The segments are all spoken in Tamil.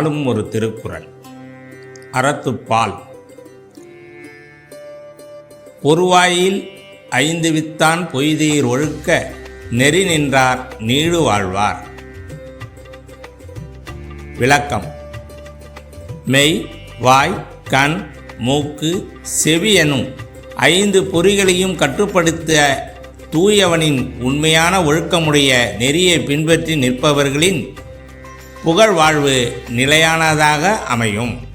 நாளும் ஒரு திருக்குறள். அறத்துப்பால் ஒருவாயில் ஐந்து வித்தான் பொய்தீர் ஒழுக்க நெறி நின்றார் நீடு வாழ்வார். விளக்கம். மெய் வாய் கண் மூக்கு செவி எனும் ஐந்து பொறிகளையும் கட்டுப்படுத்த தூயவனின் உண்மையான ஒழுக்கமுடைய நெறியை பின்பற்றி நிற்பவர்களின் புகழ் வாழ்வு நிலையானதாக அமையும்.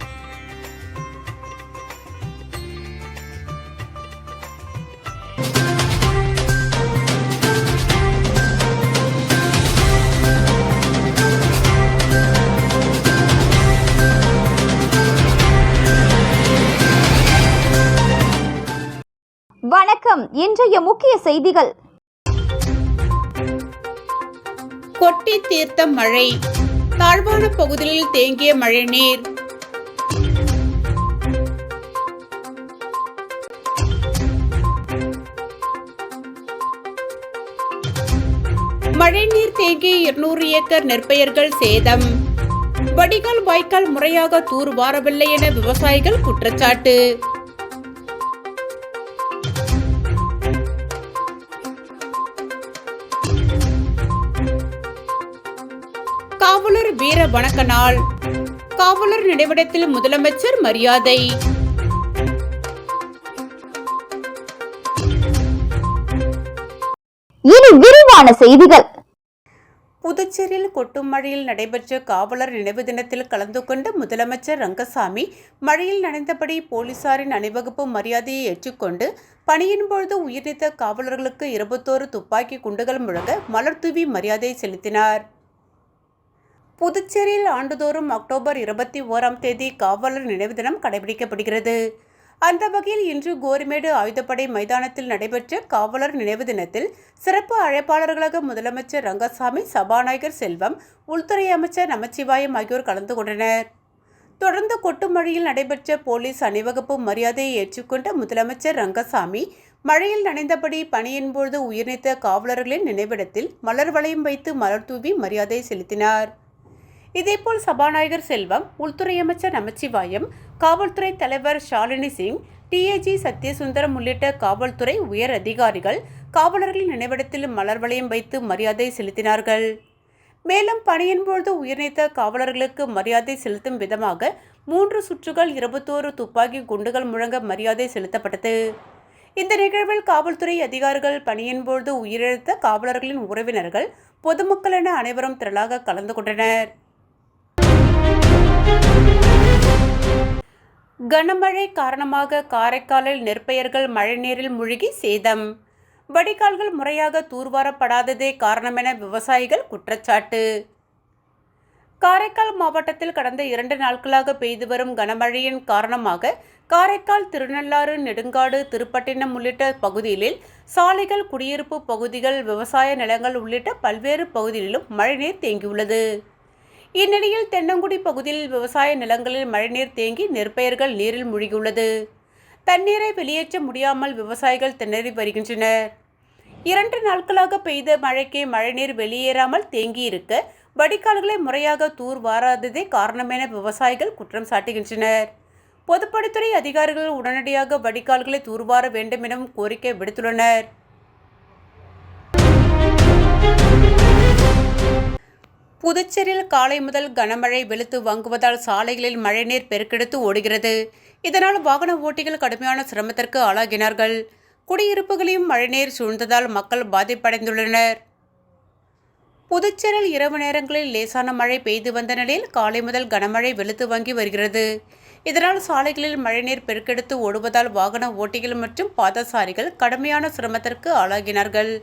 வணக்கம். இன்றைய முக்கிய செய்திகள். கொட்டி தீர்த்த மழை. தாழ்வான பகுதிகளில் தேங்கிய மழைநீர். மழைநீர் தேங்கிய இருநூறு ஏக்கர் நெற்பயிர்கள் சேதம். வடிகால் வாய்க்கால் முறையாக தூர்வாரவில்லை என விவசாயிகள் குற்றச்சாட்டு. வீர வணக்க நாள் காவலர் நினைவிடத்தில் முதலமைச்சர் மரியாதை. இனி விரிவான செய்திகள். புதுச்சேரியில் கொட்டும் மழையில் நடைபெற்ற காவலர் நினைவு தினத்தில் கலந்து கொண்ட முதலமைச்சர் ரங்கசாமி மழையில் நனைந்தபடி போலீசாரின் அணிவகுப்பு மரியாதையை ஏற்றுக்கொண்டு பணியின் பொழுது உயிர்நீத்த காவலர்களுக்கு இருபத்தோரு துப்பாக்கி குண்டுகள் முழங்க மலர் தூவி மரியாதை செலுத்தினார். புதுச்சேரியில் ஆண்டுதோறும் அக்டோபர் இருபத்தி ஓராம் தேதி காவலர் நினைவு தினம் கடைபிடிக்கப்படுகிறது. அந்த வகையில் இன்று கோரிமேடு ஆயுதப்படை மைதானத்தில் நடைபெற்ற காவலர் நினைவு தினத்தில் சிறப்பு அழைப்பாளர்களாக முதலமைச்சர் ரங்கசாமி சபாநாயகர் செல்வம் உள்துறை அமைச்சர் நமச்சிவாயம் ஆகியோர் கலந்து கொண்டனர். தொடர்ந்து கொட்டுமழையில் நடைபெற்ற போலீஸ் அணிவகுப்பு மரியாதையை ஏற்றுக்கொண்ட முதலமைச்சர் ரங்கசாமி மழையில் நனைந்தபடி பணியின் பொழுது உயிர்நீத்த காவலர்களின் நினைவிடத்தில் மலர் வளையம் வைத்து மலர் தூவி மரியாதை செலுத்தினார். இதேபோல் சபாநாயகர் செல்வம் உள்துறை அமைச்சர் நமச்சிவாயம் காவல்துறை தலைவர் ஷாலினி சிங் டிஏஜி சத்யசுந்தரம் உள்ளிட்ட காவல்துறை உயர் அதிகாரிகள் காவலர்களின் நினைவிடத்தில் மலர் வளையம் வைத்து மரியாதை செலுத்தினார்கள். மேலும் பணியின்போது உயிர்நீத்த காவலர்களுக்கு மரியாதை செலுத்தும் விதமாக மூன்று சுற்றுகள் இருபத்தோரு துப்பாக்கி குண்டுகள் முழங்க மரியாதை செலுத்தப்பட்டது. இந்த நிகழ்வில் காவல்துறை அதிகாரிகள் பணியின் பொழுது உயிரிழந்த காவலர்களின் உறவினர்கள் பொதுமக்கள் என அனைவரும் திரளாக கலந்து கொண்டனர். கனமழை காரணமாக காரைக்காலில் நெற்பயிர்கள் மழைநீரில் மூழ்கி சேதம். வடிகால்கள் முறையாக தூர்வாரப்படாததே காரணமென விவசாயிகள் குற்றச்சாட்டு. காரைக்கால் மாவட்டத்தில் கடந்த இரண்டு நாட்களாக பெய்து வரும் கனமழையின் காரணமாக காரைக்கால் திருநள்ளாறு நெடுங்காடு திருப்பட்டினம் உள்ளிட்ட பகுதிகளில் சாலைகள் குடியிருப்பு பகுதிகள் விவசாய நிலங்கள் உள்ளிட்ட பல்வேறு பகுதிகளிலும் மழைநீர் தேங்கியுள்ளது. இந்நிலையில் தென்னங்குடி பகுதியில் விவசாய நிலங்களில் மழைநீர் தேங்கி நெற்பயிர்கள் நீரில் மூழ்கியுள்ளது. தண்ணீரை வெளியேற்ற முடியாமல் விவசாயிகள் திணறி வருகின்றனர். இரண்டு நாட்களாக பெய்த மழைக்கு மழைநீர் வெளியேறாமல் தேங்கியிருக்க வடிகால்களை முறையாக தூர் வாராததே காரணமென விவசாயிகள் குற்றம் சாட்டுகின்றனர். பொதுப்பணித்துறை அதிகாரிகள் உடனடியாக வடிகால்களை தூர்வார வேண்டும் எனவும் கோரிக்கை விடுத்துள்ளனர். புதுச்சேரியில் காலை முதல் கனமழை வெளுத்து வாங்குவதால் சாலைகளில் மழைநீர் பெருக்கெடுத்து ஓடுகிறது. இதனால் வாகன ஓட்டிகள் கடுமையான சிரமத்திற்கு ஆளாகினார்கள். குடியிருப்புகளையும் மழைநீர் சூழ்ந்ததால் மக்கள் பாதிப்படைந்துள்ளனர். புதுச்சேரியில் இரவு நேரங்களில் லேசான மழை பெய்து வந்த நிலையில் காலை முதல் கனமழை வெளுத்து வாங்கி வருகிறது. இதனால் சாலைகளில் மழைநீர் பெருக்கெடுத்து ஓடுவதால் வாகன ஓட்டிகள் மற்றும் பாதசாரிகள் கடுமையான சிரமத்திற்கு ஆளாகினார்கள்.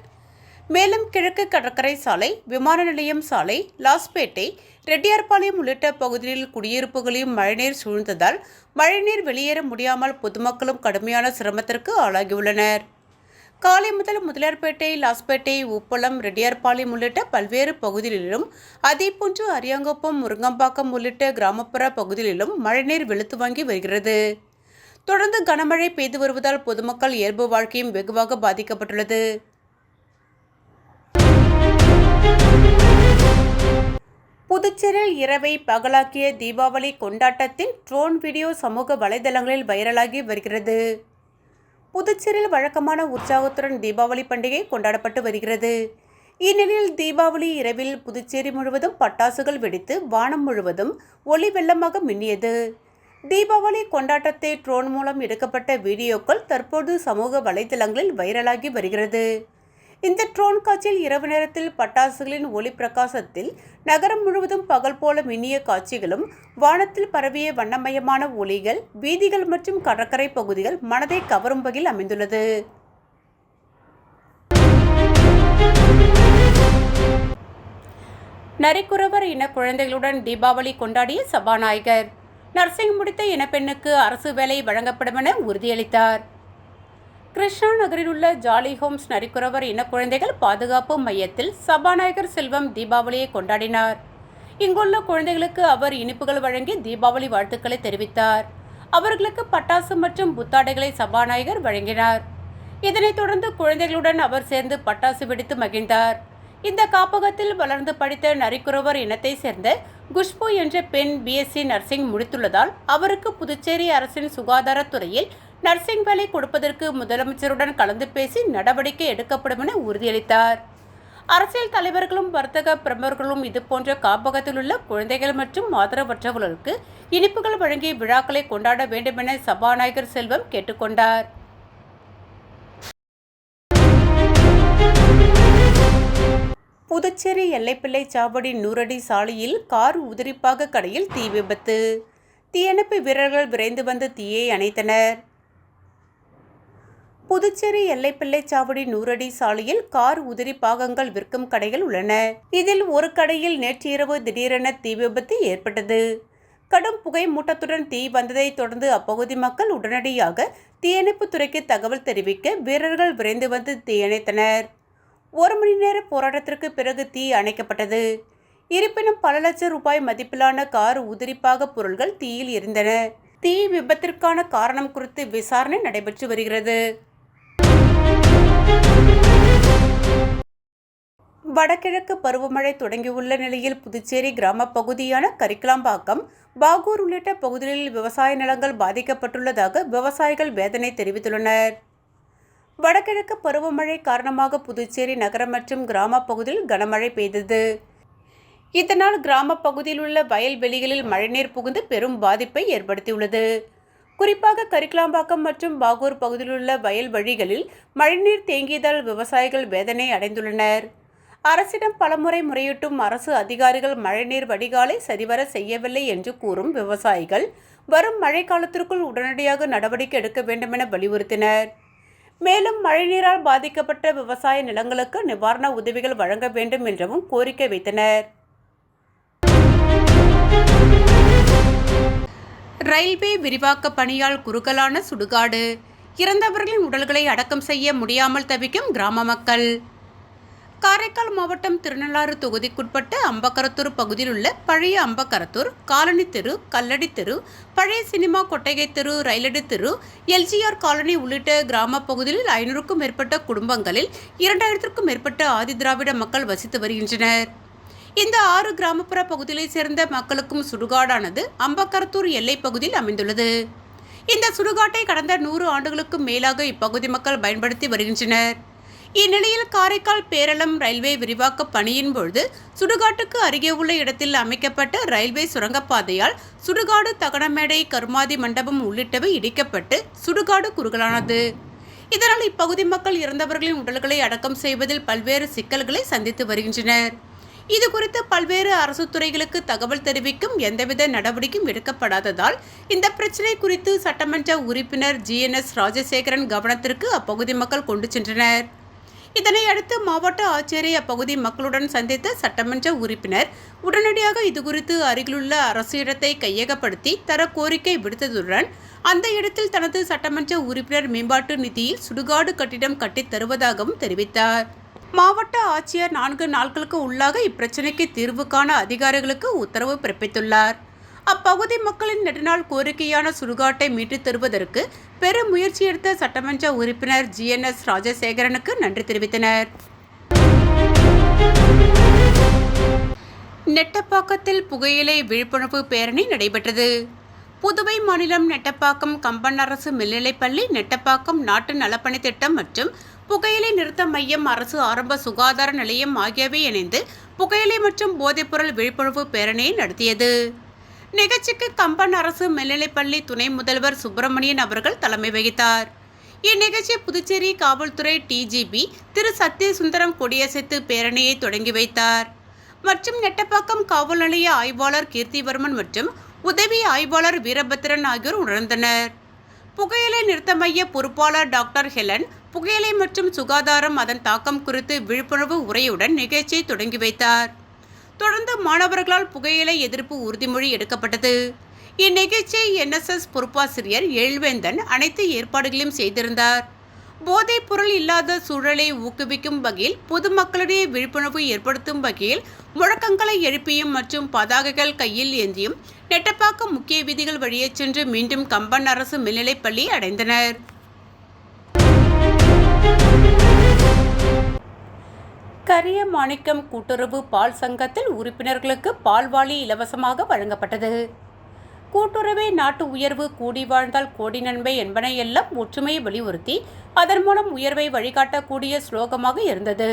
மேலும் கிழக்கு கடற்கரை சாலை விமான நிலையம் சாலை லாஸ்பேட்டை ரெட்டியார்பாளையம் உள்ளிட்ட பகுதிகளில் குடியிருப்புகளையும் மழைநீர் சூழ்ந்ததால் மழைநீர் வெளியேற முடியாமல் பொதுமக்களும் கடுமையான சிரமத்திற்கு ஆளாகியுள்ளனர். காலை முதல் முதலியார்பேட்டை லாஸ்பேட்டை உப்பளம் ரெட்டியார்பாளையம் உள்ளிட்ட பல்வேறு பகுதிகளிலும் அதேபோன்று அரியாங்குப்பம் முருங்கம்பாக்கம் உள்ளிட்ட கிராமப்புற பகுதிகளிலும் மழைநீர் வெளுத்து வாங்கி வருகிறது. தொடர்ந்து கனமழை பெய்து வருவதால் பொதுமக்கள் இயல்பு வாழ்க்கையும் வெகுவாக பாதிக்கப்பட்டுள்ளது. புதுச்சேரியில் இரவை பகலாக்கிய தீபாவளி கொண்டாட்டத்தின் ட்ரோன் வீடியோ சமூக வலைதளங்களில் வைரலாகி வருகிறது. புதுச்சேரியில் வழக்கமான உற்சாகத்துடன் தீபாவளி பண்டிகை கொண்டாடப்பட்டு வருகிறது. இந்நிலையில் தீபாவளி இரவில் புதுச்சேரி முழுவதும் பட்டாசுகள் வெடித்து வானம் முழுவதும் ஒளி வெள்ளமாக மின்னியது. தீபாவளி கொண்டாட்டத்தை ட்ரோன் மூலம் எடுக்கப்பட்ட வீடியோக்கள் தற்போது சமூக வலைதளங்களில் வைரலாகி வருகிறது. இந்த ட்ரோன் காட்சியில் இரவு நேரத்தில் பட்டாசுகளின் ஒளி பிரகாசத்தில் நகரம் முழுவதும் பகல் போல மின்னிய காட்சிகளும் வானத்தில் பரவிய வண்ணமயமான ஒளிகள் வீதிகள் மற்றும் கடற்கரை பகுதிகள் மனதை கவரும் வகையில் அமைந்துள்ளது. நரிக்குறவர் இன குழந்தைகளுடன் தீபாவளி கொண்டாடிய சபாநாயகர். நர்சிங் முடித்த இனப்பெண்ணுக்கு அரசு வேலை வழங்கப்படும் என உறுதியளித்தார். கிருஷ்ணா நகரில் உள்ள ஜாலி ஹோம்ஸ் நரிக்குறவர் இன குழந்தைகள் பாதுகாப்பு மையத்தில் சபாநாயகர் செல்வம் தீபாவளியை கொண்டாடினார். இங்குள்ள குழந்தைகளுக்கு அவர் இனிப்புகள் வழங்கி தீபாவளி வாழ்த்துக்களை தெரிவித்தார். அவர்களுக்கு பட்டாசு மற்றும் புத்தாடைகளை சபாநாயகர் வழங்கினார். இதனைத் தொடர்ந்து குழந்தைகளுடன் அவர் சேர்ந்து பட்டாசு வெடித்து மகிழ்ந்தார். இந்த காப்பகத்தில் வளர்ந்து படித்த நரிக்குறவர் இனத்தை சேர்ந்த குஷ்பு என்ற பெண் பிஎஸ்சி நர்சிங் முடித்துள்ளதால் அவருக்கு புதுச்சேரி அரசின் சுகாதாரத்துறையில் நர்சிங் வேலை கொடுப்பதற்கு முதலமைச்சருடன் கலந்து பேசி நடவடிக்கை எடுக்கப்படும் என உறுதியளித்தார். அரசியல் தலைவர்களும் வர்த்தக பிரமுகர்களும் இதுபோன்ற காப்பகத்தில் உள்ள குழந்தைகள் மற்றும் ஆதரவற்றவர்களுக்கு இனிப்புகள் வழங்கி விழாக்களை கொண்டாட வேண்டும் என சபாநாயகர் செல்வம் கேட்டுக்கொண்டார். புதுச்சேரி எல்லைப்பிள்ளை சாவடி நூறடி சாலையில் கார் உதிரிப்பாக கடையில் தீ விபத்து. தீயணைப்பு வீரர்கள் விரைந்து வந்து தீயை அணைத்தனர். புதுச்சேரி எல்லைப்பிள்ளை சாவடி நூறடி சாலையில் கார் உதிரி பாகங்கள் விற்கும் கடைகள் உள்ளன. இதில் ஒரு கடையில் நேற்றிரவு திடீரென தீ விபத்து ஏற்பட்டது. கடும் புகை மூட்டத்துடன் தீ வந்ததை தொடர்ந்து அப்பகுதி மக்கள் உடனடியாக தீயணைப்பு துறைக்கு தகவல் தெரிவிக்க வீரர்கள் விரைந்து வந்து தீயணைத்தனர் ஒரு மணி நேர போராட்டத்திற்கு பிறகு தீ அணைக்கப்பட்டது. இருப்பினும் பல லட்சம் ரூபாய் மதிப்பிலான கார் உதிரிப்பாக பொருள்கள் தீயில் இருந்தன தீ விபத்திற்கான காரணம் குறித்து விசாரணை நடைபெற்று வருகிறது. வடகிழக்கு பருவமழை தொடங்கியுள்ள நிலையில் புதுச்சேரி கிராம பகுதியான கரிக்கலாம்பாக்கம் பாகூர் உள்ளிட்ட பகுதிகளில் விவசாய நிலங்கள் பாதிக்கப்பட்டுள்ளதாக விவசாயிகள் வேதனை தெரிவித்துள்ளனர். வடகிழக்கு பருவமழை காரணமாக புதுச்சேரி நகரம் மற்றும் கிராம பகுதியில் கனமழை பெய்தது. இதனால் கிராம பகுதியில் உள்ள வயல்வெளிகளில் மழைநீர் புகுந்து பெரும் பாதிப்பை ஏற்படுத்தியுள்ளது. குறிப்பாக கரிக்கலாம்பாக்கம் மற்றும் பாகூர் பகுதியில் உள்ள வயல் வழிகளில் மழைநீர் தேங்கியதால் விவசாயிகள் வேதனை அடைந்துள்ளனர். அரசிடம் பலமுறை முறையிட்டும் அரசு அதிகாரிகள் மழைநீர் வடிகாலை சரிவர செய்யவில்லை என்று கூறும் விவசாயிகள் வரும் மழை காலத்திற்குள் உடனடியாக நடவடிக்கை எடுக்க வேண்டுமென வலியுறுத்தினர். மேலும் மழைநீரால் பாதிக்கப்பட்ட விவசாய நிலங்களுக்கு நிவாரண உதவிகள் வழங்க வேண்டும் என்றும் கோரிக்கை வைத்தனர். ரயில்வே விரிவாக்க பணியால் குறுகலான சுடுகாடு. இறந்தவர்களின் உடல்களை அடக்கம் செய்ய முடியாமல் தவிக்கும் கிராம மக்கள். காரைக்கால் மாவட்டம் திருநள்ளாறு தொகுதிக்குட்பட்ட அம்பக்கரத்தூர் பகுதியில் உள்ள பழைய அம்பக்கரத்தூர் காலனி தெரு கல்லடி தெரு பழைய சினிமா கொட்டகை தெரு ரயிலடி தெரு எல்ஜிஆர் காலனி உள்ளிட்ட கிராம பகுதியில் ஐநூறுக்கும் மேற்பட்ட குடும்பங்களில் இரண்டாயிரத்திற்கும் மேற்பட்ட ஆதி திராவிட மக்கள் வசித்து வருகின்றனர். இந்த ஆறு கிராமப்புற பகுதிகளைச் சேர்ந்த மக்களுக்கும் சுடுகாடானது அம்பக்கரத்தூர் எல்லைப் பகுதியில் அமைந்துள்ளது. இந்த சுடுகாட்டை கடந்த நூறு ஆண்டுகளுக்கும் மேலாக இப்பகுதி மக்கள் பயன்படுத்தி வருகின்றனர். இந்நிலையில் காரைக்கால் பேரளம் ரயில்வே விரிவாக்க பணியின் பொழுது சுடுகாட்டுக்கு அருகே உள்ள இடத்தில் அமைக்கப்பட்ட ரயில்வே சுரங்கப்பாதையால் சுடுகாடு தகனமேடை கருமாதி மண்டபம் உள்ளிட்டவை இடிக்கப்பட்டு சுடுகாடு குறுகலானது. இதனால் இப்பகுதி மக்கள் இறந்தவர்களின் உடல்களை அடக்கம் செய்வதில் பல்வேறு சிக்கல்களை சந்தித்து வருகின்றனர். இது குறித்து பல்வேறு அரசு துறைகளுக்கு தகவல் தெரிவிக்கும் எந்தவித நடவடிக்கையும் எடுக்கப்படாததால் இந்த பிரச்சினை குறித்து சட்டமன்ற உறுப்பினர் ஜிஎன்எஸ் ராஜசேகரன் கவனத்திற்கு அப்பகுதி மக்கள் கொண்டு சென்றனர். இதனையடுத்து மாவட்ட ஆட்சியரை அப்பகுதி மக்களுடன் சந்தித்த சட்டமன்ற உறுப்பினர். உடனடியாக இதுகுறித்து அருகிலுள்ள அரசு இடத்தை கையகப்படுத்தி தர கோரிக்கை விடுத்ததுடன் அந்த இடத்தில் தனது சட்டமன்ற உறுப்பினர் மேம்பாட்டு நிதியில் சுடுகாடு கட்டிடம் கட்டித் தருவதாகவும் தெரிவித்தார். மாவட்ட ஆட்சியர் நான்கு நாட்களுக்கு உள்ளாக இப்பிரச்சினைக்கு தீர்வு காண அதிகாரிகளுக்கு உத்தரவு பிறப்பித்துள்ளார். அப்பகுதி மக்களின் நெடுநாள் கோரிக்கையான சுடுகாட்டை மீட்டுத் தருவதற்கு பெரும் முயற்சி எடுத்த சட்டமன்ற உறுப்பினர் ஜிஎன்எஸ் ராஜசேகரனுக்கு நன்றி தெரிவித்தனர். நெட்டப்பாக்கத்தில் புகையிலை விழிப்புணர்வு பேரணி நடைபெற்றது. புதுவை மாநிலம் நெட்டப்பாக்கம் கம்பன் அரசு மேல்நிலைப்பள்ளி நெட்டப்பாக்கம் நாட்டு நலப்பணி திட்டம் மற்றும் புகையிலை நிறுத்த மையம் அரசு ஆரம்ப சுகாதார நிலையம் ஆகியவை இணைந்து புகையிலை மற்றும் போதைப்பொருள் விழிப்புணர்வு பேரணியை நடத்தியது. நிகழ்ச்சிக்கு கம்பன் அரசு மேல்நிலைப்பள்ளி துணை முதல்வர் சுப்பிரமணியன் அவர்கள் தலைமை வகித்தார். இந்நிகழ்ச்சி புதுச்சேரி காவல்துறை டிஜிபி திரு. சத்யசுந்தரம் கொடியசைத்து பேரணியை தொடங்கி வைத்தார். மற்றும் நெட்டப்பாக்கம் காவல் நிலைய ஆய்வாளர் கீர்த்திவர்மன் மற்றும் உதவி ஆய்வாளர் வீரபத்திரன் ஆகியோர் உணர்ந்தனர். புகையிலை நிறுத்த மைய பொறுப்பாளர் டாக்டர் ஹெலன் புகையிலை மற்றும் சுகாதாரம் அதன் தாக்கம் குறித்து விழிப்புணர்வு உரையுடன் நிகழ்ச்சியை தொடங்கி வைத்தார். தொடர்ந்து மாணவர்களால் புகையிலை எதிர்ப்பு உறுதிமொழி எடுக்கப்பட்டது. இந்நிகழ்ச்சியை என்எஸ்எஸ் பொறுப்பாசிரியர் எழுவேந்தன் அனைத்து ஏற்பாடுகளையும் செய்திருந்தார். போதைப் பொருள் இல்லாத சூழலை ஊக்குவிக்கும் வகையில் பொதுமக்களிடையே விழிப்புணர்வு ஏற்படுத்தும் வகையில் முழக்கங்களை எழுப்பியும் மற்றும் பதாகைகள் கையில் ஏந்தியும் நெட்டப்பாக்கம் முக்கிய வீதிகள் வழியே சென்று மீண்டும் கம்பன் அரசு மேல்நிலைப்பள்ளி அடைந்தனர். கரிய மாணிக்கம் கூட்டுறவு பால் சங்கத்தில் உறுப்பினர்களுக்கு பால்வாளி இலவசமாக வழங்கப்பட்டது. கூட்டுறவே நாட்டு உயர்வு கூடி வாழ்ந்தால் கோடி நன்மை என்பன எல்லாம் ஒற்றுமையை வலியுறுத்தி அதன் மூலம் உயர்வை வழிகாட்டக்கூடிய ஸ்லோகமாக இருந்தது.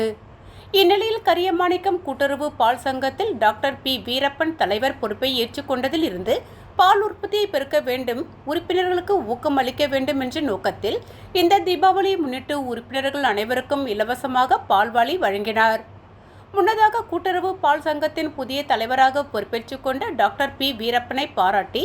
இந்நிலையில் கரியமாணிக்கம் கூட்டுறவு பால் சங்கத்தில் டாக்டர் பி. வீரப்பன் தலைவர் பொறுப்பை ஏற்றுக்கொண்டதில் இருந்து பால் உற்பத்தியை பெருக்க வேண்டும் உறுப்பினர்களுக்கு ஊக்கம் அளிக்க வேண்டும் என்ற நோக்கத்தில் இந்த தீபாவளியை முன்னிட்டு உறுப்பினர்கள் அனைவருக்கும் இலவசமாக பால்வாளி வழங்கினார். முன்னதாக கூட்டுறவு பால் சங்கத்தின் புதிய தலைவராக பொறுப்பேற்றுக் கொண்ட டாக்டர் பி. வீரப்பனை பாராட்டி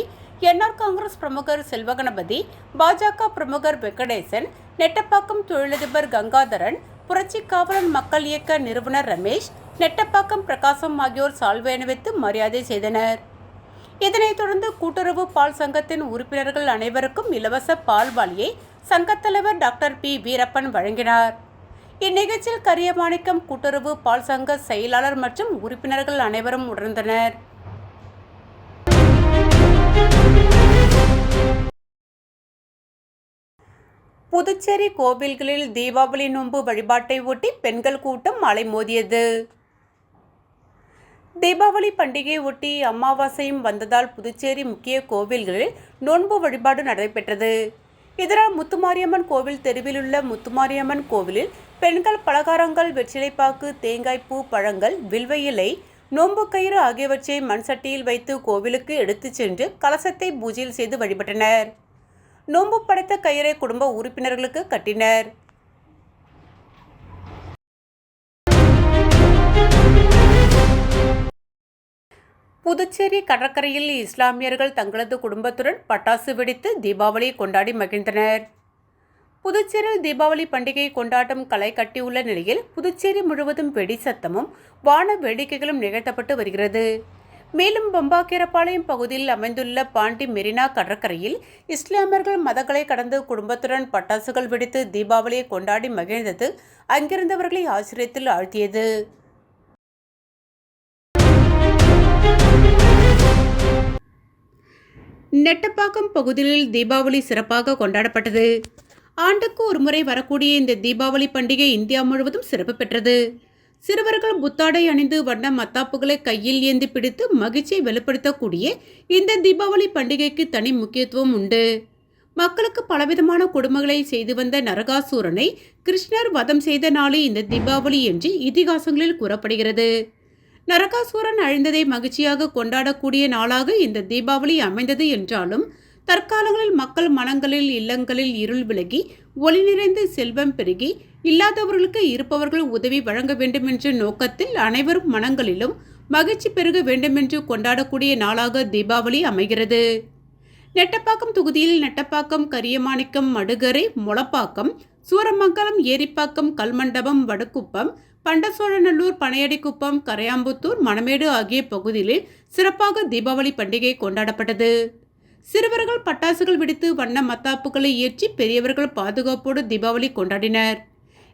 என்ஆர் காங்கிரஸ் பிரமுகர் செல்வகணபதி பாஜக பிரமுகர் வெங்கடேசன் நெட்டப்பாக்கம் தொழிலதிபர் கங்காதரன் புரட்சி காவலன் மக்கள் இயக்க நிறுவனர் ரமேஷ் நெட்டப்பாக்கம் பிரகாசம் ஆகியோர் சால்வை அணிவித்து மரியாதை செய்தனர். இதனைத் தொடர்ந்து கூட்டுறவு பால் சங்கத்தின் உறுப்பினர்கள் அனைவருக்கும் இலவச பால்வாளியை சங்கத் தலைவர் டாக்டர் பி. வீரப்பன் வழங்கினார். இந்நிகழ்ச்சியில் கரியமாணிக்கம் கூட்டுறவு பால் சங்க செயலாளர் மற்றும் உறுப்பினர்கள் அனைவரும் உணர்ந்தனர் புதுச்சேரி கோவில்களில் தீபாவளி நோன்பு வழிபாட்டை ஒட்டி பெண்கள் கூட்டம் அலைமோதியது. தீபாவளி பண்டிகையை ஒட்டி அமாவாசையும் வந்ததால் புதுச்சேரி முக்கிய கோவில்களில் நோன்பு வழிபாடு நடைபெற்றது. இதனால் முத்துமாரியம்மன் கோவில் தெருவில் உள்ள முத்துமாரியம்மன் கோவிலில் பெண்கள் பலகாரங்கள் வெற்றிலைப்பாக்கு தேங்காய்ப்பூ பழங்கள் வில்வ இலை நோன்பு கயிறு ஆகியவற்றை மண் சட்டியில் வைத்து கோவிலுக்கு எடுத்துச் சென்று கலசத்தை பூஜையில் செய்து வழிபட்டனர். நோன்பு படைத்த கயிறை குடும்ப உறுப்பினர்களுக்கு கட்டினர். புதுச்சேரி கடற்கரையில் இஸ்லாமியர்கள் தங்களது குடும்பத்துடன் பட்டாசு வெடித்து தீபாவளியை கொண்டாடி மகிழ்ந்தனர். புதுச்சேரியில் தீபாவளி பண்டிகை கொண்டாட்டம் களை கட்டியுள்ள நிலையில் புதுச்சேரி முழுவதும் வெடி சத்தமும் வான வேடிக்கைகளும் நிகழ்த்தப்பட்டு வருகிறது. மேலும் பம்பாக்கீரப்பாளையம் பகுதியில் அமைந்துள்ள பாண்டி மெரினா கடற்கரையில் இஸ்லாமியர்கள் மதங்களை கடந்து குடும்பத்துடன் பட்டாசுகள் வெடித்து தீபாவளியை கொண்டாடி மகிழ்ந்தது அங்கிருந்தவர்களை ஆச்சரியத்தில் ஆழ்த்தியது. நெட்டப்பாக்கம் பகுதியில் தீபாவளி சிறப்பாக கொண்டாடப்பட்டது. ஆண்டுக்கு ஒரு முறை வரக்கூடிய இந்த தீபாவளி பண்டிகை இந்தியா முழுவதும் சிறப்பு பெற்றது. சிறுவர்கள் புத்தாடை அணிந்து வண்ண மத்தாப்புகளை கையில் ஏந்தி பிடித்து மகிழ்ச்சியை வெளிப்படுத்தக்கூடிய இந்த தீபாவளி பண்டிகைக்கு தனி முக்கியத்துவம் உண்டு. மக்களுக்கு பலவிதமான கொடுமைகளை செய்து வந்த நரகாசூரனை கிருஷ்ணர் வதம் செய்த நாளே இந்த தீபாவளி என்று இதிகாசங்களில் கூறப்படுகிறது. நரகாசுரன் அழிந்ததை மகிழ்ச்சியாக கொண்டாடக்கூடிய நாளாக இந்த தீபாவளி அமைந்தது என்றாலும் தற்காலங்களில் மக்கள் மனங்களில் இல்லங்களில் இருள் விலகி ஒளி நிறைந்து செல்வம் பெருகி இல்லாதவர்களுக்கு இருப்பவர்கள் உதவி வழங்க வேண்டும் என்ற நோக்கத்தில் அனைவரும் மனங்களிலும் மகிழ்ச்சி பெருக வேண்டுமென்று கொண்டாடக்கூடிய நாளாக தீபாவளி அமைகிறது. நெட்டப்பாக்கம் தொகுதியில் நெட்டப்பாக்கம் கரியமாணிக்கம் மடுகரை முளப்பாக்கம் சூரமங்கலம் ஏரிப்பாக்கம் கல்மண்டபம் வடக்குப்பம் பண்டசோழநல்லூர் பனையடிக்குப்பம் கரையாம்புத்தூர் மணமேடு ஆகிய பகுதிகளில் சிறப்பாக தீபாவளி பண்டிகை கொண்டாடப்பட்டது. சிறுவர்கள் பட்டாசுகள் வெடித்து வண்ண மத்தாப்புகளை ஏற்றி பெரியவர்கள் பாதுகாப்போடு தீபாவளி கொண்டாடினர்.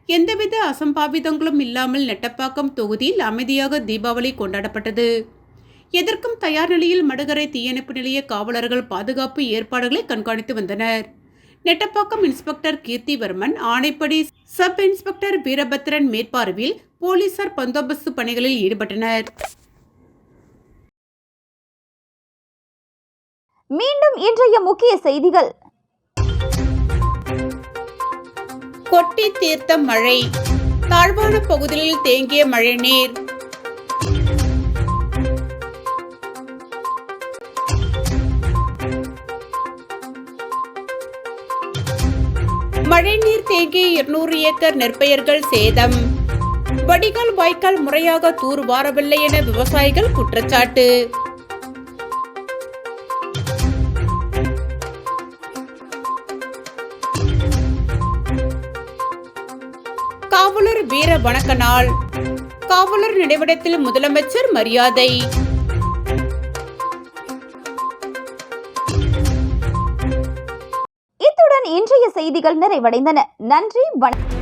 எந்தவித அசம்பாவிதங்களும் இல்லாமல் நெட்டப்பாக்கம் தொகுதியில் அமைதியாக தீபாவளி கொண்டாடப்பட்டது. எதற்கும் தயார் நிலையில் மடுகரை தீயணைப்பு நிலைய காவலர்கள் பாதுகாப்பு ஏற்பாடுகளை கண்காணித்து வந்தனர். நெட்டப்பாக்கம் இன்ஸ்பெக்டர் கீர்த்திவர்மன் ஆணைப்படி சப் இன்ஸ்பெக்டர் வீரபத்ரன் மேற்பார்வையில் போலீசார் பந்தோபஸ்து பணிகளில் ஈடுபட்டனர். மீண்டும் இன்றைய முக்கிய செய்திகள். கொட்டி தீர்த்த மழை. தாழ்வான பகுதிகளில் தேங்கிய மழைநீர். மழைநீர் தேங்கி இருநூறு ஏக்கர் நெற்பயிர்கள் சேதம். வடிகால் வாய்க்கால் முறையாக தூர் வாரவில்லை என விவசாயிகள் குற்றச்சாட்டு. காவலர் வீர வணக்க நாள். காவலர் நினைவிடத்தில் முதலமைச்சர் மரியாதை. இத்துடன் இன்றைய செய்திகள் நிறைவடைந்தன. நன்றி வணக்கம்.